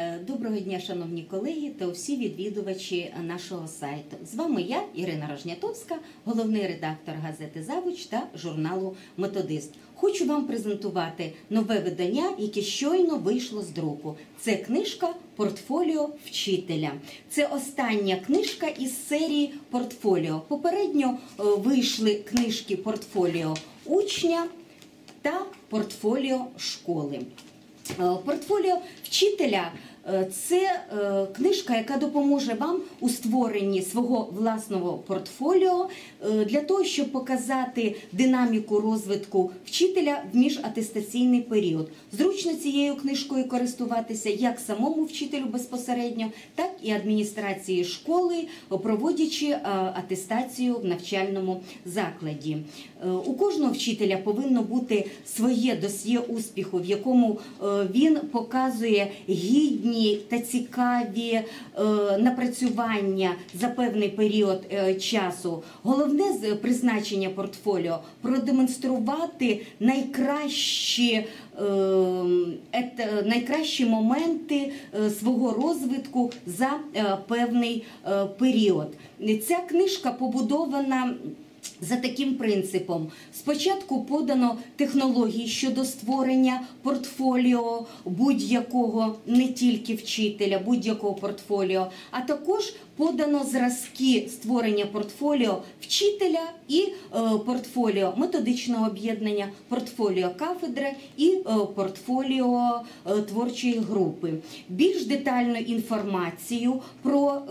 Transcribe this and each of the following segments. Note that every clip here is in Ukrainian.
Е, Доброго дня, шановні колеги та всі відвідувачі нашого сайту. З вами я, Ірина Рожнятовська, головний редактор газети Завуч та журналу Методист. Хочу вам презентувати нове видання, яке щойно вийшло з друку. Це книжка Портфоліо вчителя. Це остання книжка із серії Портфоліо. Попередньо е, вийшли книжки Портфоліо учня та портфоліо школи. Е, Портфоліо вчителя це е, книжка, яка допоможе вам у створенні свого власного портфоліо е, для того, щоб показати динаміку розвитку вчителя в міжатестаційний період. Зручно цією книжкою користуватися як самому вчителю безпосередньо, так і адміністрації школи, проводячи е, атестацію в навчальному закладі. Е, У кожного вчителя повинно бути своє досьє успіху, в якому е, він показує гідні та цікаві е, напрацювання за певний період е, часу. Головне призначення портфоліо продемонструвати найкращі. е, найкращі моменти свого розвитку за певний період. Ця книжка побудована за таким принципом: спочатку подано технології щодо створення портфоліо будь-якого, не тільки вчителя, будь-якого портфоліо, а також подано зразки створення портфоліо вчителя і е, портфоліо методичного об'єднання, портфоліо кафедри і е, портфоліо е, творчої групи. Більш детальну інформацію про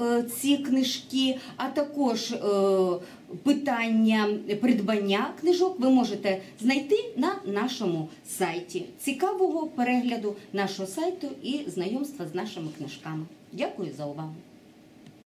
ці книжки, а також питання придбання книжок ви можете знайти на нашому сайті. Цікавого перегляду нашого сайту і знайомства з нашими книжками. Дякую за увагу.